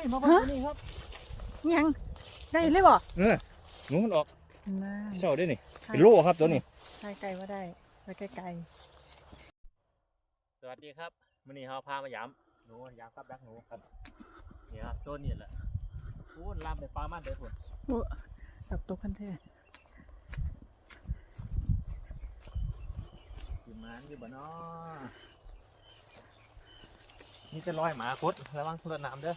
ยมาบ้านนี่ครับยังได้เลยบ่เออหนูมันออกน่าเศร้าด้วยนี่เป็นโล่ครับตัวนี้ใช่ไกลว่าได้ไปไกลสวัสดีครับวันนี้เราพามายามหนูยามครับดักหนูครับนี่ครับต้นนี่แหละโอ้ลามไปปลามันเลยพุ่นๆโอ้ดับตกคันเทอยู่มันอยู่บ่เนาะนี่จะลอยหมาคดระวังรถน้ำเด้อ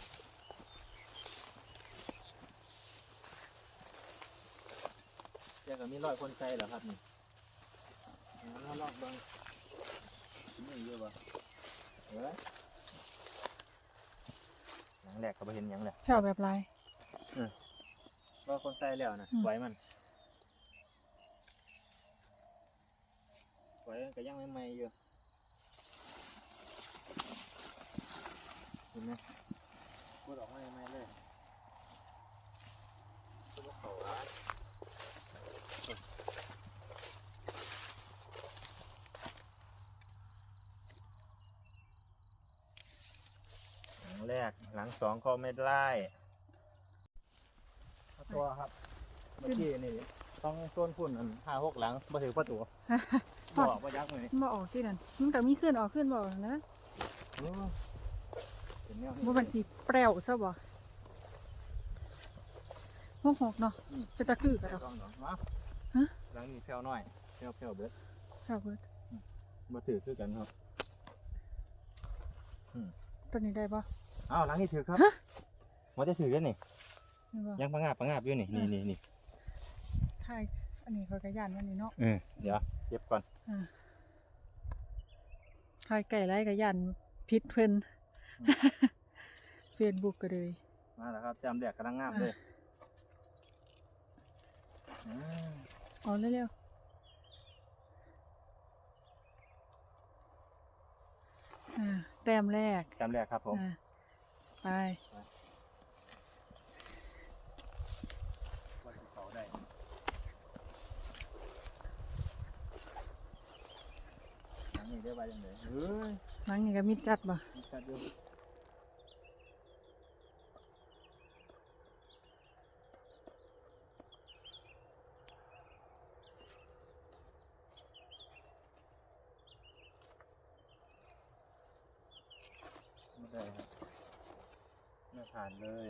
เจ้าก็มีรอยคนใจเหรอครับนี่เอาลอกเบังนี่เยอะบ่เออหลังแรกก็ไปเห็นหยังแหละแถวแบบไรว่าคนใส่แล้วนะอืมไหวมันไหวมันก็ยังไม่ไหม่อยู่เห็นไหมพูดออกมาไม่ไหม่เลยพูดว่าเขาร้ายหลั งแรก หลังสองก็ไม่ได้ตัวครับ เมื่อกี้นี่ต้องต้นพุ่นอันห้าหกหลังมาถือประตูบอกว่ายักษ์เลยมันบ่ออกที่นั่นมันก็มีขึ้นออกขึ้นบ่ออกนะโอ้เป็นแนวบ่มันสิแปร่วซะบ่หกหกเนาะเป็นตะคือกันลเอาองหน่อยมาฮะหลังนี้แผ่วหน่อยแผ่วแผ่วเบิดครับเบิดมาถือคือกันครับตัวนี้ได้บ่ อ้าวหลังนี้ถือครับว่าจะถือกันนี่นี่บ่ยังปังาบปังาบอยู่นี่นี่นี่นี่ใช่อันนี้เขาก็ย่านมันนี่เนาะเออเดี๋ยวเก็บก่อนใครไก่ไรก็ย่านพิษเพิ่นเฟซบุ๊กก็เลยมาแล้วครับจำแดกกำลังงามเลยอ่าเอาเร็วๆอ่าแต้มแรกจำแดกครับผมอ่า ไปว่าจะเขาได้หลังนี้ได้ไปยังไงเฮ้ยหลังนี้ก็มีจัดบ่มีการดูไม่ได้ครับไม่ ผ่านเลย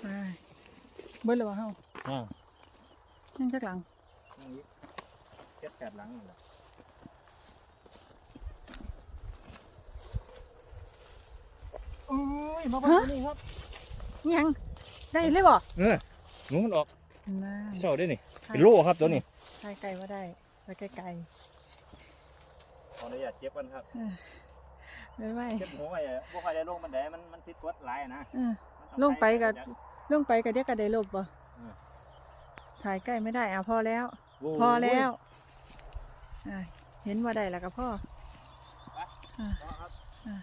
ไปเบิ้ลเลยว่าเฮาอ่ายังจักหลังนี่เจ็ดแปดหลังนี่แหละอุ้ยมาบ้านนี่ครับยังได้เลยบ่เออหนูมันออกน่าเศร้าด้วยนี่เป็นโล่ครับตัวนี้ใช่ไกลว่าได้ไปไกลขออนุญาตเจ็บกันครับๆ ไม่ไหวเจ็บหัวไว้อะบ่ค่อยได้ลงบันไดมันมันติดกดหลายอะนะเออมันต้องลงไปก็จัลงไปก็เดี๋ยวก็ได้ลบบ่อืมถ่ายใกล้ไม่ได้อะพอแล้วโอ้ยพอแล้วอะเห็นว่าได้แล้วก็พ่อ พอครับ อะ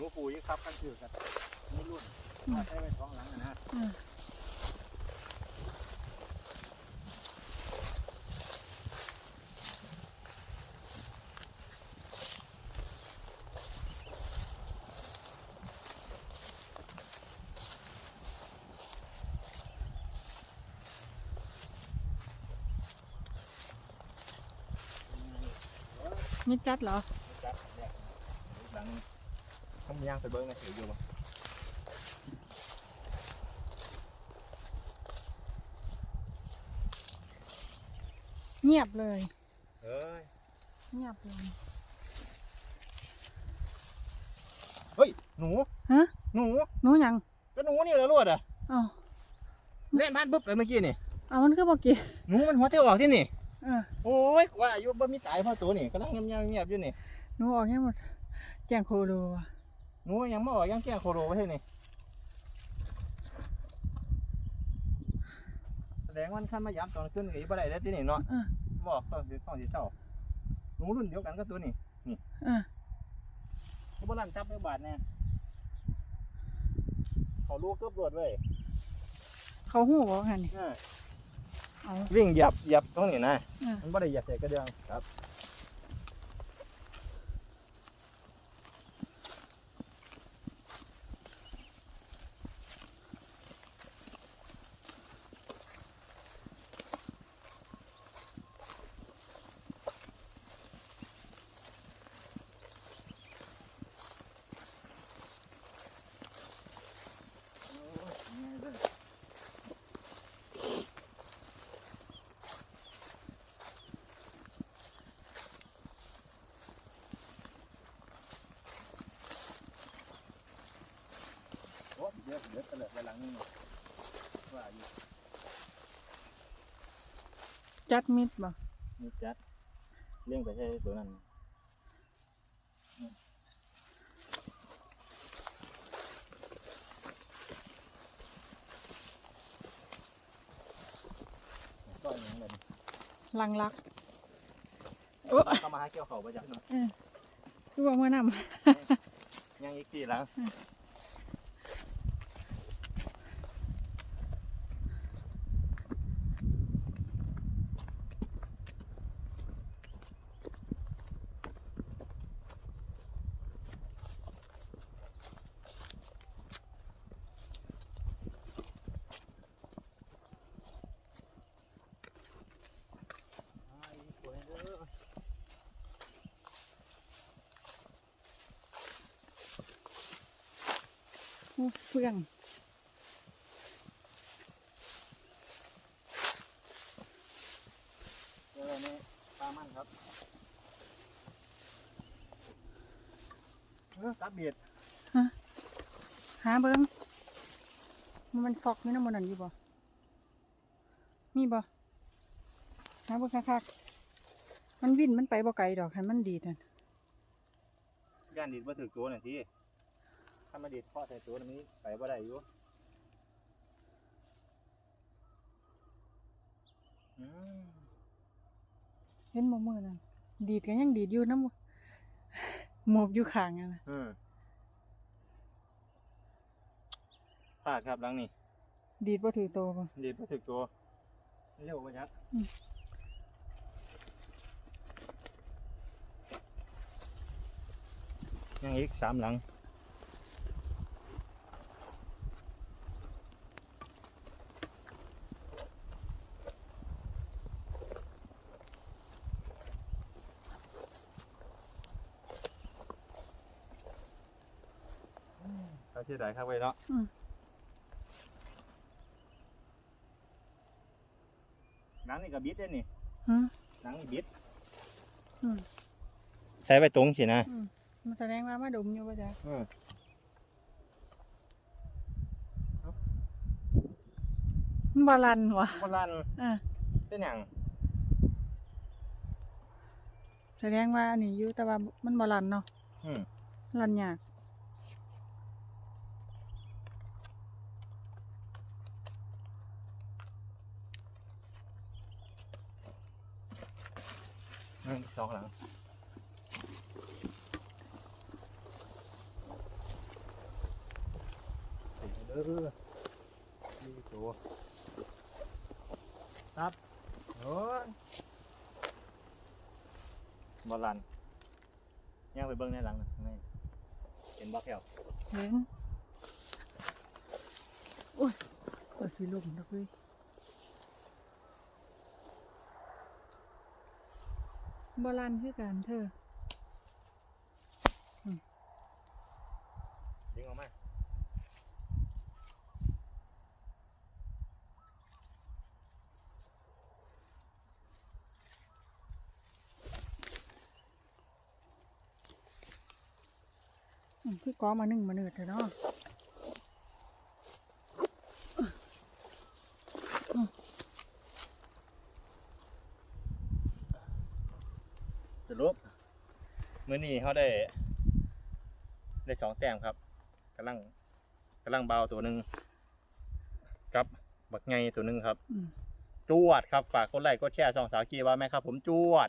หนูปุ๋ยครับกันถือกันนี่รุ่นใช้ไปสองหลังอะนะอืมมีจัดเหรอจับ แรกหลังผมย่างไปเบิ้งนะถืออยู่บ่เงียบเลย เอ้ยเงียบเลย เฮ้ยหนูฮะ หนูหนูหยังก็หนูนี่แหละรวดอะเอ้าเล่นบ้านปุ๊บเลยเมื่อกี้นี่เอามันก็บอกกี่หนูมันหัวเที่ยวออกที่นี่เออโอ้ยว่าอายุบ่มีตายเพราะตัวนี่กำลังเงียบๆเงียบๆอยู่นี่ หนูออกยังหมดแจ้งโคโลว่ะ หนูยังไม่ออกยังแก้โคโรไว้ให้นี่แสดงว่าขั้นมาย้ำตอนขึ้นอีกบ่ได้แล้วที่นี่เนาะเออบอกตอนสิตอนสิเช้าหนูรุ่นเดียวกันก็ตัวนี่เออเขาบ่ลั่นจับไปบาทแน่เขาลูกก็ปวดเว้ยเขาหูบอกหันนี่เออเอา วิ่งเหยียบเหยียบตรงนี้นะเออมันไม่ได้เหยียบใส่กระเดื่องครับ โอ้เยอะเยอะเตลิดไปหลังนี่ว่าอยู่ จัดมิดบ่นี่จัดเลี้ยงไปใช่ตัวนั้นอืมก็อย่างนั้นลังลักโอ้เข้ามาหาเกี่ยวเขาประจักเนาะคือว่าเมื่อนำยังอีกสี่หลัง啊อู้ เฟื่องเจอในปลามันครับเออรับเบียดหาเบิ่งมันซอกนี่น้ำมันนั่นอยู่บ่มีบ่หาเบิ่งคักๆมันวิ่นมันไปบ่ไกลดอกให้มันดีดนั่นย่านดีดมาถึงตัวหน่อยที ถ้ามาดีดข้อใส่ตัวนี้ไปบ่ได้อยู่อืมเห็นบ่มือนั่นดีดก็ยังดีดอยู่น้ำหมวกอยู่ข้างนั่นน่ะอืมพลาดครับหลังนี้ดีดบ่ถือโตบ่ดีดมาถึงตัวเร็วมาจักอืมยังอีกสามหลัง เขาที่ใดครับไว้เนาะอืม หนังนี่กับบิดได้นี่หือหนังนี่บิดอืมใส่ไปตรงสินะอืมมันแสดงว่ามาดมอยู่บ่จ๊ะอืมมันบ่ลันวะโบราณอ่าเป็นอย่างแสดงว่าอันนี้อยู่แต่ว่ามันบ่ลันเนาะอืม ลันยาก สองหลังเด้อนี่ตัวครับโอ้ยบอลันย่างไปเบิ้งในหลังนะข้างในเห็นบักแก้วเห็นโอ้ยก็สิลมดอกเว้ย บ่ลันคือกันเธอยิงออกมาอืมคือกอมาหนึ่งมาเนืดเถอะเนาะ สรุปมื้อนี้เขาได้ ได้สองแต้มครับกำลังกำลังเบาตัวหนึ่งกับบักไงตัวหนึ่งครับอืมจวดครับ ฝากกดไลค์กดแชร์สองสาวกีว่าไหมครับ ผมจวด